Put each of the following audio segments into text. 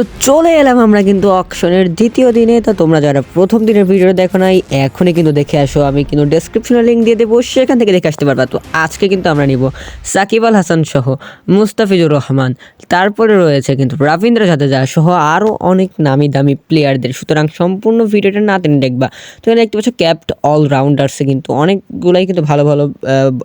তো চলে এলাম আমরা কিন্তু অকশনের দ্বিতীয় দিনে। তো তোমরা যারা প্রথম দিনের ভিডিও দেখো নাই, এখনই কিন্তু দেখে আসো। আমি কিন্তু ডেসক্রিপশনে লিঙ্ক দিয়ে দেবো, সেখান থেকে দেখে আসতে পারবা। তো আজকে কিন্তু আমরা নিব সাকিব আল হাসান সহ মুস্তাফিজুর রহমান। তারপরে রয়েছে কিন্তু রবীন্দ্র জাদেজা সহ আরও অনেক নামি দামি প্লেয়ারদের সুতরাং সম্পূর্ণ ভিডিওটা না তিনি দেখবা। তো এখানে দেখতে পাচ্ছ ক্যাপ্ট অলরাউন্ডার্সে কিন্তু অনেকগুলাই কিন্তু ভালো ভালো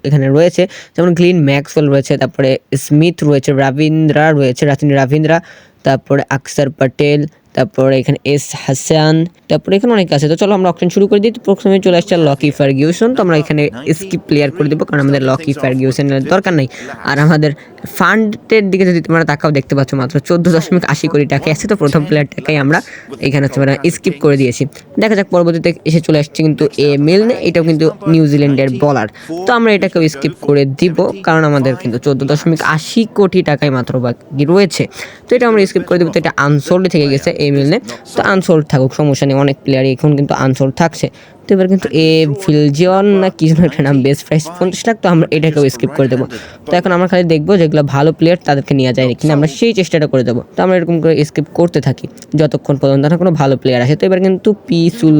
এখানে রয়েছে। যেমন গ্লিন ম্যাক্সওয়েল রয়েছে, তারপরে স্মিথ রয়েছে, রবীন্দ্রা রয়েছে রাতিন রবীন্দ্রা। તાપડ અક્ષર પટેલ তারপরে এখানে এস হাসান তারপরে এখানে অনেক আছে। তো চলো আমরা অকশন শুরু করে দিই। তো প্রথমে চলে আসছে লকি ফার্গিউসন তো আমরা এখানে স্কিপ প্লেয়ার করে দেবো, কারণ আমাদের লকি ফার্গিউসনের দরকার নেই। আর আমাদের ফান্ডের দিকে যদি তোমরা তাকাও, দেখতে পাচ্ছ মাত্র চোদ্দ দশমিক আশি কোটি টাকা আছে। তো প্রথম প্লেয়ারটাকেই আমরা এখানে হচ্ছে আমরা স্কিপ করে দিয়েছি। দেখা যাক, পরবর্তীতে এসে চলে আসছে কিন্তু এ মিলনে এটাও কিন্তু নিউজিল্যান্ডের বলার তো আমরা এটাকেও স্কিপ করে দিব, কারণ আমাদের কিন্তু চোদ্দ দশমিক আশি কোটি টাকায় মাত্র বাকি রয়েছে। তো এটা আমরা স্কিপ করে দেবো, তো এটা আনসোল্ড থেকে গেছে। মিলনে তো আনসোল্ড থাকুক, সমস্যা নেই, অনেক প্লেয়ারই এখন কিন্তু আনসোল্ড থাকছে। তো এবার কিন্তু এ ফিলজিয়ন না কি যেন একটা নাম বেস্ট প্রাইস পঞ্চাশ লাখ, তো আমরা এটাকেও স্কিপ করে দেবো। তো এখন আমরা খালি দেখব যেগুলো ভালো প্লেয়ার তাদেরকে নেওয়া যায় কিনা, আমরা সেই চেষ্টাটা করে দেবো। তো আমরা এরকম করে স্কিপ করতে থাকি, যতক্ষণ পর্যন্ত না কোনো ভালো প্লেয়ার আসে। তো এবার কিন্তু পি সুল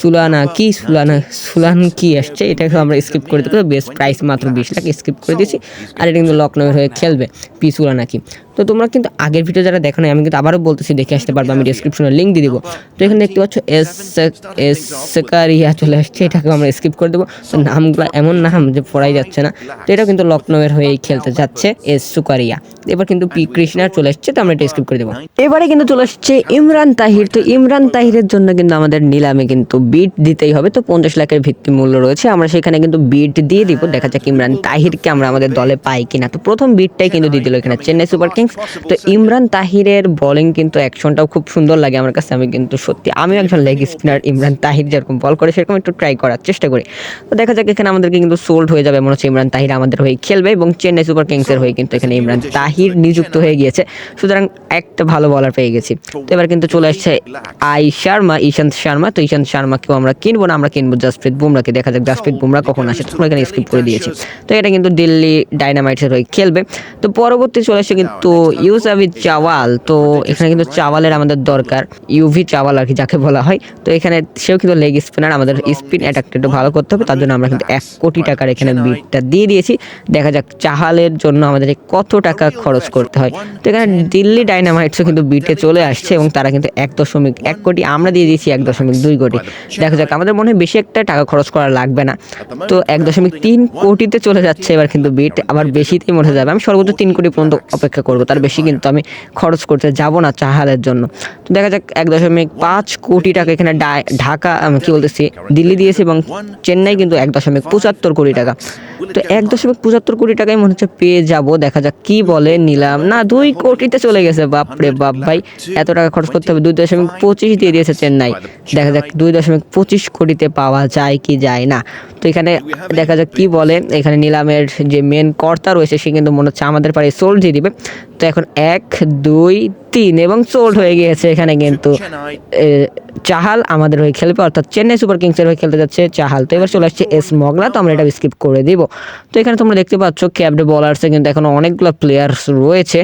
সুলানা কি সুলানা সুলান কি আসছে এটাকে আমরা স্কিপ করে দেবো। বেস্ট প্রাইস মাত্র বিশ লাখ স্কিপ করে দিয়েছি। আর এটা কিন্তু লখনৌয়ের হয়ে খেলবে পি সুলানা কি। তো তোমরা কিন্তু আগের ভিডিও যারা দেখো না আমি কিন্তু আবারও বলতেছি, দেখে আসতে পারব, আমি ডিসক্রিপশনে লিঙ্ক দিয়ে দিব। তো এখানে দেখতে পাচ্ছ, এস এস সেকারিয়া চলে আসছে এটাকে আমরা স্কিপ করে দেবো। তো নামগুলো এমন নাম যে পড়াই যাচ্ছে না। তো এটা কিন্তু লখনৌয়ের হয়েই খেলতে যাচ্ছে, এস সুকারিয়া। এবার কিন্তু পি কৃষ্ণা চলে আসছে, তো আমরা এটা স্কিপ করে দেবো। এবারে কিন্তু চলে আসছে ইমরান তাহির। তো ইমরান তাহিরের জন্য কিন্তু আমাদের নিলামে কিন্তু বিট দিতেই হবে। তো পঞ্চাশ লাখের ভিত্তি মূল্য রয়েছে, আমরা সেখানে কিন্তু বিট দিয়ে দিব। দেখা যাক ইমরান তাহিরকে আমরা আমাদের দলে পাই কিনা। তো প্রথম বিটটাই কিন্তু দিয়ে দিল এখানে, চেন্নাই সুপার তো ইমরান তাহিরের বোলিং কিন্তু অ্যাকশনটাও খুব সুন্দর লাগে আমার কাছে আমি কিন্তু সত্যি আমিও একজন লেগ স্পিনার ইমরান তাহির যেরকম বল করে সেরকম একটু ট্রাই করার চেষ্টা করি। তো দেখা যাক এখানে আমাদেরকে কিন্তু সোল্ড হয়ে যাবে মনে হচ্ছে ইমরান তাহির আমাদের হয়ে খেলবে এবং চেন্নাই সুপার কিংসের হয়ে কিন্তু এখানে ইমরান তাহির নিযুক্ত হয়ে গিয়েছে। সুতরাং একটা ভালো বলার পেয়ে গেছি। তো এবার কিন্তু চলে আসছে আই শর্মা ঈশান্ত শর্মা। তো ঈশান্ত শর্মাকেও আমরা কিনবো না আমরা কিনবো জাসপ্রীত বুমরাকে দেখা যাক জাসপ্রীত বুমরা কখন আসে তো আমরা এখানে স্কিপ করে দিয়েছি। তো এটা কিন্তু দিল্লি ডাইনামাইটসের হয়ে খেলবে। তো পরবর্তী চলে আসছে কিন্তু ইউসাভি চাওয়াল, তো এখানে কিন্তু চাওয়ালের আমাদের দরকার ইউভি চাওয়াল আর কি যাকে বলা হয়। তো এখানে সেও কিন্তু লেগ স্পিনার আমাদের স্পিন অ্যাটাকটা একটু ভালো করতে হবে, তার জন্য আমরা কিন্তু এক কোটি টাকার এখানে বিটটা দিয়ে দিয়েছি। দেখা যাক চাহালের জন্য আমাদের কত টাকা খরচ করতে হয়। তো এখানে দিল্লি ডাইনামাইটসও কিন্তু বিটে চলে আসছে এবং তারা কিন্তু এক দশমিক এক কোটি আমরা দিয়ে দিয়েছি, এক দশমিক দুই কোটি। দেখা যাক, আমাদের মনে হয় বেশি একটা টাকা খরচ করা লাগবে না। তো এক দশমিক তিন কোটিতে চলে যাচ্ছে এবার কিন্তু বিট আবার বেশিতেই মনে যাবে। আমি সর্বোচ্চ তিন কোটি পর্যন্ত অপেক্ষা করব। তার বেশি কিন্তু আমি খরচ করতে যাব না চাহালের জন্য। তো দেখা যাক এক দশমিক পাঁচ কোটি টাকা এখানে ঢাকা আমি কি বলতেছি দিল্লি দিয়েছে এবং চেন্নাই কিন্তু এক দশমিক পঁচাত্তর কোটি টাকা। তো এক দশমিক পঁচাত্তর কোটি টাকায় মনে হচ্ছে পেয়ে যাব। দেখা যাক কি বলে নিলাম। না দুই কোটিতে চলে গেছে বাপ রে বাপ ভাই এত টাকা খরচ করতে হবে। দুই দশমিক পঁচিশ দিয়ে দিয়েছে চেন্নাই। দেখা যাক দুই দশমিক পঁচিশ কোটিতে পাওয়া যায় কি যায় না। তো এখানে দেখা যাক কি বলে। এখানে নিলামের যে মেন কর্তা রয়েছে সে কিন্তু মনে হচ্ছে আমাদের পাড়ে সোল্ড দিয়ে দিবে তো এখন এক, দুই, তিন এবং সোল্ড হয়ে গিয়েছে এখানে কিন্তু চাহাল আমাদের হয়ে খেলবে, অর্থাৎ চেন্নাই সুপার কিংসের হয়ে খেলতে যাচ্ছে চাহাল। তো এবার চলে আসছে এস মগলা, তো আমরা এটা স্কিপ করে দিব। তো এখানে তোমরা দেখতে পাচ্ছ ক্যাবডে বলার্সে কিন্তু এখন অনেকগুলো প্লেয়ার্স রয়েছে,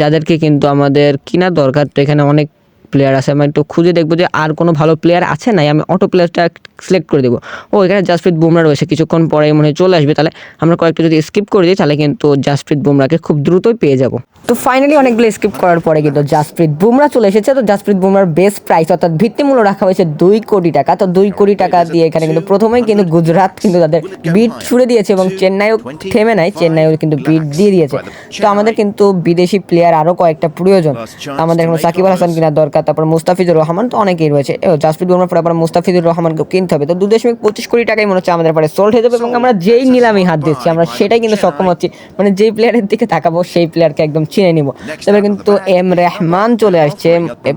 যাদেরকে কিন্তু আমাদের কিনা দরকার। তো এখানে অনেক প্লেয়ার আছে আমি একটু খুঁজে দেখব যে আর কোনো ভালো প্লেয়ার আছে নাই, আমি অটো প্লেয়ারটা সিলেক্ট করে দেবো। ও, এখানে জাসপ্রীত বুমরা রয়েছে, কিছুক্ষণ পরে মনে হয় চলে আসবে, তাহলে আমরা কয়েকটা যদি স্কিপ করে দিই, তাহলে কিন্তু জাসপ্রীত বুমরাকে খুব দ্রুতই পেয়ে যাব। তো ফাইনালি অনেকগুলো স্কিপ করার পরে কিন্তু জাসপ্রীত বুমরা চলে এসেছে, তো জাসপ্রীত বুমরার বেস্ট প্রাইস অর্থাৎ ভিত্তিমূল্য রাখা হয়েছে দুই কোটি টাকা। তো দুই কোটি টাকা দিয়ে এখানে কিন্তু প্রথমেই কিন্তু গুজরাট কিন্তু তাদের বিট ছুড়ে দিয়েছে এবং চেন্নাইও থেমে নাই, চেন্নাইও কিন্তু বিট দিয়ে দিয়েছে। তো আমাদের কিন্তু বিদেশি প্লেয়ার আরও কয়েকটা প্রয়োজন। আমাদের এখন সাকিব হাসান কেনার দরকার তারপর মুস্তাফিজুর রহমান তো অনেকেই রয়েছে। জাসপ্রীত বুমরার পরে আবার মুস্তাফিজুর রহমানকে কিনতে হবে। তো দু দশমিক পঁচিশ কোটি টাকাই মনে হচ্ছে আমাদের পরে সোল্ড হয়ে যাবে এবং আমরা যেই নিলামে হাত দিচ্ছি আমরা সেটাই কিন্তু সক্ষম হচ্ছি। মানে যেই প্লেয়ারের দিকে তাকাবো সেই প্লেয়ারকে একদম চিনে নিব। তবে কিন্তু এম রেহমান চলে আসছে।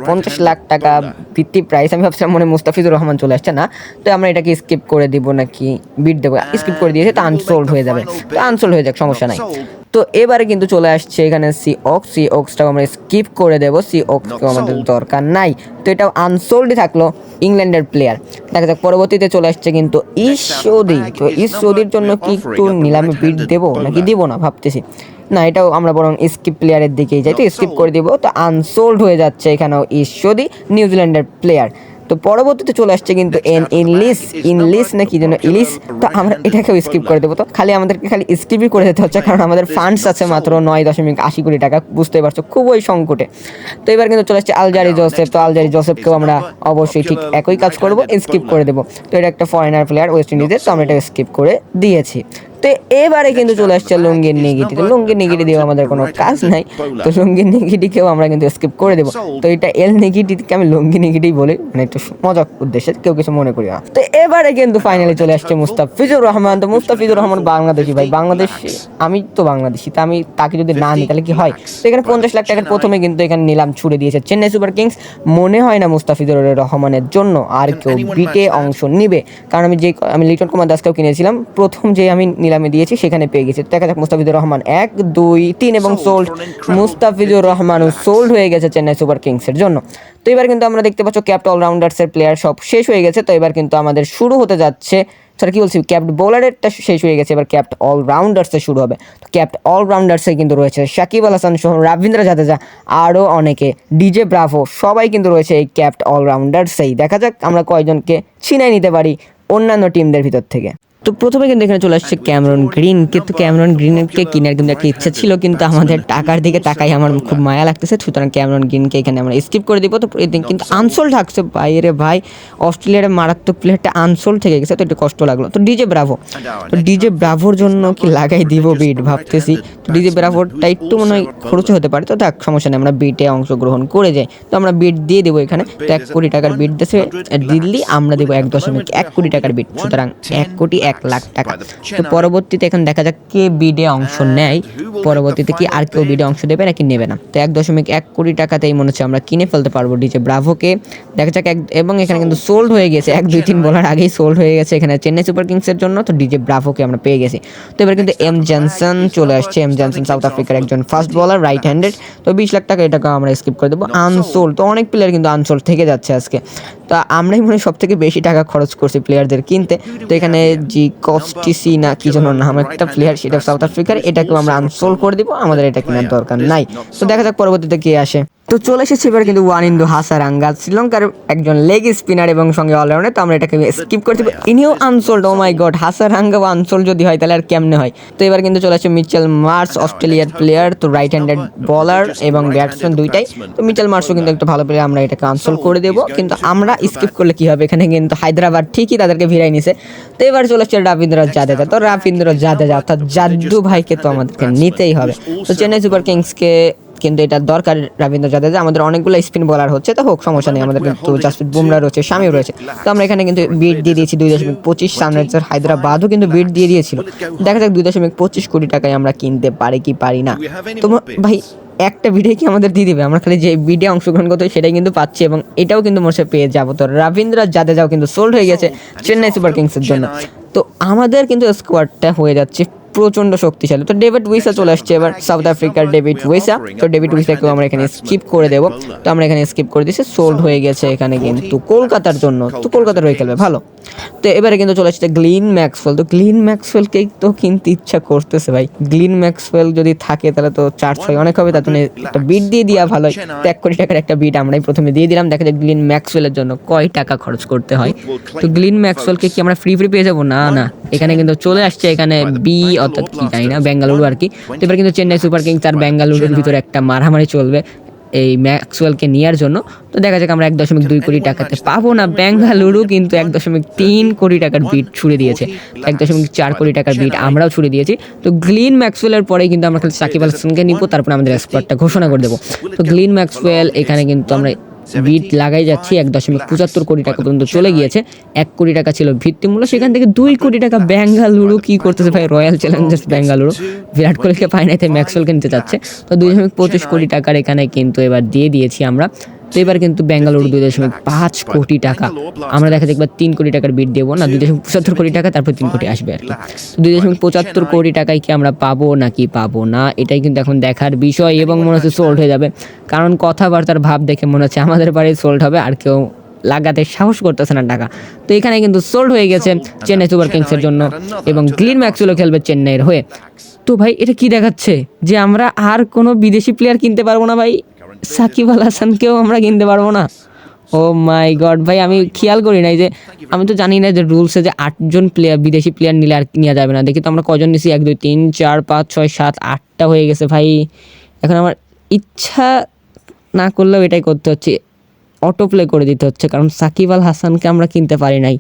পঞ্চাশ লাখ টাকা ভিত্তি প্রাইস আমি ভাবছিলাম মনে মুস্তাফিজুর রহমান চলে আসছে না? তো আমরা এটাকে স্কিপ করে দিব নাকি? বিট দেবো। স্কিপ করে দিয়েছে তো আনসোল্ড হয়ে যাবে। তো আনসোল্ড হয়ে যাক সমস্যা নাই। তো এবারে কিন্তু চলে আসছে এখানে সি অক্স সি অক্সটাও আমরা স্কিপ করে দেবো। সি অক্সকেও আমাদের দরকার। নাই। তো এটাও আনসোল্ডই থাকল ইংল্যান্ডের প্লেয়ার দেখা যাক, পরবর্তীতে চলে আসছে কিন্তু ইসৌদি তো ইসৌদির জন্য কি একটু নিলামে বিট দেবো নাকি দিব না ভাবতেছি। না, এটাও আমরা বরং স্কিপ প্লেয়ারের দিকেই যাই। তো স্কিপ করে দিব। তো আনসোল্ড হয়ে যাচ্ছে এখানেও ঈশ্বরী, নিউজিল্যান্ডের প্লেয়ার তো পরবর্তীতে চলে আসছে কিন্তু এন ইংলিশ ইংলিশ না কি যেন ইলিশ তো আমরা এটাকেও স্কিপ করে দেবো তো। খালি আমাদেরকে খালি স্কিপই করে দিতে হচ্ছে কারণ আমাদের ফান্ডস আছে মাত্র নয় দশমিক আশি কোটি টাকা বুঝতে পারছ খুবই সংকটে। তো এবার কিন্তু চলে আসছে আলজারি জোসেফ। তো আলজারি জোসেফকেও আমরা অবশ্যই ঠিক একই কাজ করব স্কিপ করে দেবো। তো এটা একটা ফরেনার প্লেয়ার ওয়েস্ট ইন্ডিজের তো আমরা এটা স্কিপ করে দিয়েছি। তো এবারে কিন্তু চলে আসছে লুঙ্গির নিগিটি। তো লুঙ্গির নিগিটি দিয়ে আমাদের কোনো কাজ নাই। তো লুঙ্গির নিগিটিকেও আমরা কিন্তু স্কিপ করে দেবো। তো এটা এল নিগিটিকে আমি লুঙ্গি নিগিটি বলি মানে একটু মজাক উদ্দেশ্যে কেউ কিছু মনে করি না। তো এবারে কিন্তু ফাইনালি চলে আসছে মুস্তাফিজুর রহমান। তো মুস্তাফিজুর রহমান বাংলাদেশি ভাই বাংলাদেশ আমি তো বাংলাদেশি তা আমি তাকে যদি না নিই তাহলে কি হয়? তো এখানে পঞ্চাশ লাখ টাকার প্রথমে কিন্তু এখানে নিলাম ছুড়ে দিয়েছে চেন্নাই সুপার কিংস। মনে হয় না মুস্তাফিজুর রহমানের জন্য আর কেউ বিটে অংশ নিবে। কারণ আমি যে আমি লিটন কুমার দাসকেও কিনেছিলাম। প্রথম যে আমি নিলামে দিয়েছি সেখানে পেয়ে গেছি। দেখা যাক মুস্তাফিজুর রহমান এক দুই তিন এবং সোল্ড মুস্তাফিজুর রহমান সোল্ড হয়ে গেছে চেন্নাই সুপার কিংসের জন্য। তো এবার কিন্তু আমরা দেখতে পাচ্ছ ক্যাপ্ট অলরাউন্ডার্সের প্লেয়ার সব শেষ হয়ে গেছে। তো এবার কিন্তু আমাদের শুরু হতে যাচ্ছে স্যার কি বলছি ক্যাপ্ট বোলারেরটা শেষ হয়ে গেছে এবার ক্যাপ্ট অলরাউন্ডার্সে শুরু হবে। তো ক্যাপ্ট অলরাউন্ডার্সে কিন্তু রয়েছে সাকিব আল হাসান সহ রবীন্দ্র জাদেজা আরও অনেকে ডিজে ব্রাভো সবাই কিন্তু রয়েছে এই ক্যাপ্ট অলরাউন্ডার্সেই দেখা যাক আমরা কয়জনকে ছিনাই নিতে পারি অন্যান্য টিমদের ভিতর থেকে। তো প্রথমে কিন্তু এখানে চলে আসছে ক্যামরন গ্রিন কিন্তু ক্যামেরন গ্রিনকে কেনার কিন্তু একটা ইচ্ছা ছিল, কিন্তু আমাদের টাকার দিকে তাকাই আমার খুব মায়া লাগতেছে। সুতরাং ক্যামরন গ্রিনকে এখানে আমরা স্কিপ করে দিব। তো এদিন কিন্তু আনসোল থাকছে। বাইরে ভাই, অস্ট্রেলিয়ার মারাত্মক প্লেয়ারটা আনসোল থেকে গেছে। তো একটু কষ্ট লাগল। তো ডিজে ব্রাভো তো ডিজে ব্রাভোর জন্য কি লাগাই দিব বিট ভাবতেছি। তো ডিজে ব্রাভোরটা একটু মনে হয় খরচ হতে পারে। তো দেখ সমস্যা নেই। আমরা বিটে অংশগ্রহণ করে যাই। তো আমরা বিট দিয়ে দেবো এখানে। তো এক কোটি টাকার বিট দেশে দিল্লি। আমরা দেবো এক দশমিক এক কোটি টাকার বিট সুতরাং এক কোটি এক লাখ টাকা। তো পরবর্তীতে এখন দেখা যাক কে বিডে অংশ নেয়। পরবর্তীতে কি আর কেউ বিডে অংশ দেবে নাকি নেবে না? তো এক দশমিক এক কোটি টাকাতেই মনে হচ্ছে আমরা কিনে ফেলতে পারব ডিজে ব্রাভোকে দেখা যাক এক এবং এখানে কিন্তু সোল্ড হয়ে গেছে। এক দুই তিন বলার আগেই সোল্ড হয়ে গেছে এখানে চেন্নাই সুপার কিংসের জন্য। তো ডিজে ব্রাভোকে আমরা পেয়ে গেছি। তো এবার কিন্তু এম জনসন চলে আসছে। এম জনসন সাউথ আফ্রিকার একজন ফার্স্ট বলার রাইট হ্যান্ডেড তো বিশ লাখ টাকা এটাকে আমরা স্কিপ করে দেবো। আনসোল্ড তো অনেক প্লেয়ার কিন্তু আনসোল্ড থেকে যাচ্ছে আজকে। তো আমরাই মনে হয় সব থেকে বেশি টাকা খরচ করছি প্লেয়ারদের কিনতে। তো এখানে যে কস্টিসি না কি যেন নাম একটা প্লেয়ার সেটা সাউথ আফ্রিকার এটাকেও আমরা আনসোল করে দিব আমাদের এটা কেনার দরকার নাই। তো দেখা যাক পরবর্তীতে কে আসে। তো চলে এসেছে এবার কিন্তু ওয়ান ইন্দু হাসারাঙ্গা শ্রীলঙ্কার একজন লেগ স্পিনার এবং সঙ্গে অলরাউন্ডার তো আমরা এটাকে স্কিপ করতে ইনিও unsold oh my god Hasaranga unsold যদি হয় তাহলে আর কেমনে হয়? তো এবার কিন্তু চলে আসছে মিচেল মার্স অস্ট্রেলিয়ার প্লেয়ার তো রাইট হ্যান্ডেড বলার এবং ব্যাটসম্যান দুইটাই। তো মিচেল মার্সও কিন্তু একটা ভালো প্লেয়ার আমরা এটাকে আনসোল করে দেবো। কিন্তু আমরা স্কিপ করলে কি হবে? এখানে কিন্তু হায়দ্রাবাদ ঠিকই তাদেরকে ভিড়াই নিছে। তো এবার চলে আসছে রবীন্দ্র জাদেজা। তো রবীন্দ্র জাদেজা, অর্থাৎ জাদ্দু ভাইকে তো আমাদেরকে নিতেই হবে। তো চেন্নাই সুপার কিংসকে কিন্তু এটা দরকার রবীন্দ্র জাদেজা আমাদের অনেকগুলো স্পিন বলার হচ্ছে তো হোক সমস্যা নেই আমাদের কিন্তু জাসপ্রীত বুমরা রয়েছে শামিও রয়েছে। তো আমরা এখানে কিন্তু বিট দিয়ে দিয়েছি দুই দশমিক পঁচিশ সানরাইজার হায়দ্রাবাদও কিন্তু বিট দিয়ে দিয়েছিল। দেখা যাক দুই দশমিক পঁচিশ কোটি টাকায় আমরা কিনতে পারি কি পারি না। তো ভাই একটা ভিডিও কি আমাদের দিয়ে দিবে? আমরা খালি যে ভিডিও অংশগ্রহণ করতে সেটাই কিন্তু পাচ্ছি এবং এটাও কিন্তু মোটে পেয়ে যাব। তো রবীন্দ্র জাদেজাও কিন্তু সোল্ড হয়ে গেছে চেন্নাই সুপার কিংসের জন্য। তো আমাদের কিন্তু স্কোয়াডটা হয়ে যাচ্ছে প্রচণ্ড শক্তিশালী। তো ডেভিড উইসা চলে আসছে এবার সাউথ আফ্রিকার ডেভিড উইসা তো ডেভিড উইসাকেও আমরা এখানে স্কিপ করে দেবো। তো আমরা এখানে স্কিপ করে দিচ্ছি। সোল্ড হয়ে গেছে এখানে কিন্তু কলকাতার জন্য। তো কলকাতার হয়ে খেলবে। ভালো। তো এবারে কিন্তু চলে আসছে গ্লিন ম্যাক্সওয়েল তো গ্লিন ম্যাক্সওয়েলকেই তো কিনতে ইচ্ছা করতেছে ভাই। গ্লিন ম্যাক্সওয়েল যদি থাকে তাহলে তো চার ছয় অনেক হবে। তার জন্য একটা বিট দিয়ে দেওয়া ভালো হয় তো এক কোটি টাকার একটা বিট আমরাই প্রথমে দিয়ে দিলাম। দেখা যায় গ্লিন ম্যাক্সওয়েলের জন্য কয় টাকা খরচ করতে হয়। তো গ্লিন ম্যাক্সওয়েলকে কি আমরা ফ্রি ফ্রি পেয়ে যাব? না না। এখানে কিন্তু চলে আসছে এখানে বি অর্থাৎ কি জানি না বেঙ্গালুরু আর কি। তো এবার কিন্তু চেন্নাই সুপার কিংস আর বেঙ্গালুরুর ভিতরে একটা মারামারি চলবে এই ম্যাক্সওয়েলকে নেওয়ার জন্য। তো দেখা যাক আমরা এক দশমিক দুই কোটি টাকাতে পাবো না। বেঙ্গালুরু কিন্তু এক দশমিক তিন কোটি টাকার বিট ছুড়ে দিয়েছে। এক দশমিক চার কোটি টাকার বিট আমরাও ছুড়ে দিয়েছি। তো গ্লিন ম্যাক্সওয়েলের পরে কিন্তু আমরা খালি সাকিব আল হাসানকে নিবো তারপর আমাদের স্কোয়াডটা ঘোষণা করে দেবো। তো গ্লিন ম্যাক্সওয়েল এখানে কিন্তু আমরা বিট লাগাই যাচ্ছি এক দশমিক পঁচাত্তর কোটি টাকা পর্যন্ত চলে গিয়েছে। এক কোটি টাকা ছিল ভিত্তিমূল্য সেখান থেকে দুই কোটি টাকা ব্যাঙ্গালুরু কি করতেছে ভাই? রয়্যাল চ্যালেঞ্জার্স ব্যাঙ্গালুরু বিরাট কোহলিকে পায় না তাই ম্যাক্সওয়েলকে নিতে যাচ্ছে। তো দুই দশমিক পঁচিশ কোটি টাকার এখানে কিন্তু এবার দিয়ে দিয়েছি আমরা। তো এবার কিন্তু বেঙ্গালুরু দুই দশমিক পাঁচ কোটি টাকা। আমরা দেখা দেখবার তিন কোটি টাকার বিট দেবো না দুই দশমিক পঁচাত্তর কোটি টাকা তারপর তিন কোটি আসবে। আর কি দুই দশমিক পঁচাত্তর কোটি টাকায় কি আমরা পাবো নাকি পাবো না এটাই কিন্তু এখন দেখার বিষয় এবং মনে হচ্ছে সোল্ড হয়ে যাবে। কারণ কথাবার্তার ভাব দেখে মনে হচ্ছে আমাদের বাড়ি সোল্ড হবে আর কেউ লাগাতে সাহস করতেছে না টাকা। তো এখানে কিন্তু সোল্ড হয়ে গেছে চেন্নাই সুপার কিংসের জন্য এবং গ্লিন ম্যাক্সুলো খেলবে চেন্নাইয়ের হয়ে। তো ভাই এটা কি দেখাচ্ছে? যে আমরা আর কোনো বিদেশি প্লেয়ার কিনতে পারব না ভাই? সাকিব আল হাসানকেও আমরা কিনতে পারব না। ও মাই গড ভাই, আমি খেয়াল করি নাই যে, আমি তো জানি না যে রুলসে যে আটজন প্লেয়ার বিদেশি প্লেয়ার নিলে আর নেওয়া যাবে না। দেখি তো আমরা কজন নিছি? এক, দুই, তিন, চার, পাঁচ, ছয়, সাত, আটটা হয়ে গেছে ভাই। এখন আমার ইচ্ছা না করলেও এটাই করতে হচ্ছে অটো প্লে করে দিতে হচ্ছে, কারণ সাকিব আল হাসানকে আমরা কিনতে পারি নাই।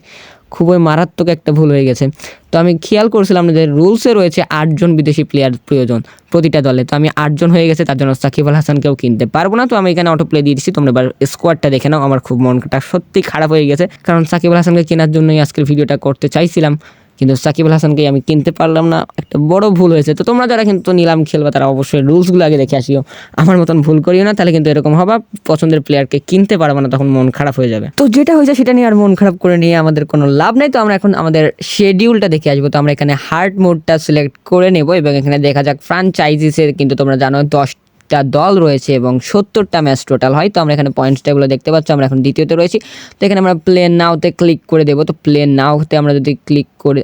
খুবই মারাত্মক একটা ভুল হয়ে গেছে। তো আমি খেয়াল করছিলাম যে রুলসে রয়েছে আটজন বিদেশি প্লেয়ার প্রয়োজন প্রতিটা দলে। তো আমি আটজন হয়ে গেছে, তার জন্য সাকিব আল হাসানকেও কিনতে পারব না। তো আমি এখানে অটো প্লে দিয়ে দিচ্ছি তোমরা এবার স্কোয়াডটা দেখে নাও। আমার খুব মনটা সত্যি খারাপ হয়ে গেছে। কারণ সাকিব আল হাসানকে কেনার জন্যই আজকের ভিডিওটা করতে চাইছিলাম। কিন্তু সাকিব হাসানকে আমি কিনতে পারলাম না। একটা বড় ভুল হয়েছে। তো তোমরা যারা কিন্তু নিলাম খেলবা, তারা অবশ্যই রুলসগুলো আগে দেখে আসিও। আমার মতন ভুল করিও না, তাহলে কিন্তু এরকম হবা। পছন্দের প্লেয়ারকে কিনতে পারব না, তখন মন খারাপ হয়ে যাবে। তো যেটা হয়েছে, সেটা নিয়ে আর মন খারাপ করে নিয়ে আমাদের কোনো লাভ নেই। তো আমরা এখন আমাদের শেডিউলটা দেখে আসব। তো আমরা এখানে হার্ট মোডটা সিলেক্ট করে নেব এবং এখানে দেখা যাক ফ্রাঞ্চাইজিসের কিন্তু তোমরা জানো দশ টা দল রয়েছে এবং সত্তরটা ম্যাচ টোটাল হয়। তো আমরা এখানে পয়েন্টস পয়েন্টসটাগুলো দেখতে পাচ্ছি, আমরা এখন দ্বিতীয়তে রয়েছি। তো এখানে আমরা প্লে নাওতে ক্লিক করে দেবো। তো প্লে নাওতে আমরা যদি ক্লিক করে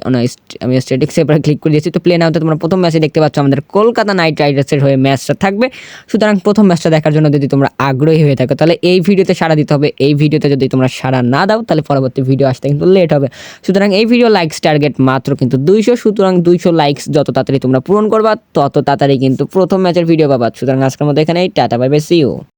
আমি স্টেটিক্সে এবার ক্লিক করে দিয়েছি। তো প্লে নাওতে তোমরা প্রথম ম্যাচে দেখতে পাচ্ছ আমাদের কলকাতা নাইট রাইডার্সের হয়ে ম্যাচটা থাকবে। সুতরাং প্রথম ম্যাচটা দেখার জন্য যদি তোমরা আগ্রহী হয়ে থাকো, তাহলে এই ভিডিওতে সাড়া দিতে হবে। এই ভিডিওতে যদি তোমরা সাড়া না দাও, তাহলে পরবর্তী ভিডিও আসতে কিন্তু লেট হবে। সুতরাং এই ভিডিও লাইকস টার্গেট মাত্র কিন্তু দুইশো, সুতরাং দুইশো লাইকস যত তাড়াতাড়ি তোমরা পূরণ করবা, তত তাড়াতাড়ি কিন্তু প্রথম ম্যাচের ভিডিও পাবা। সুতরাং আজকের মতো এখানেই টাটা বাই বাই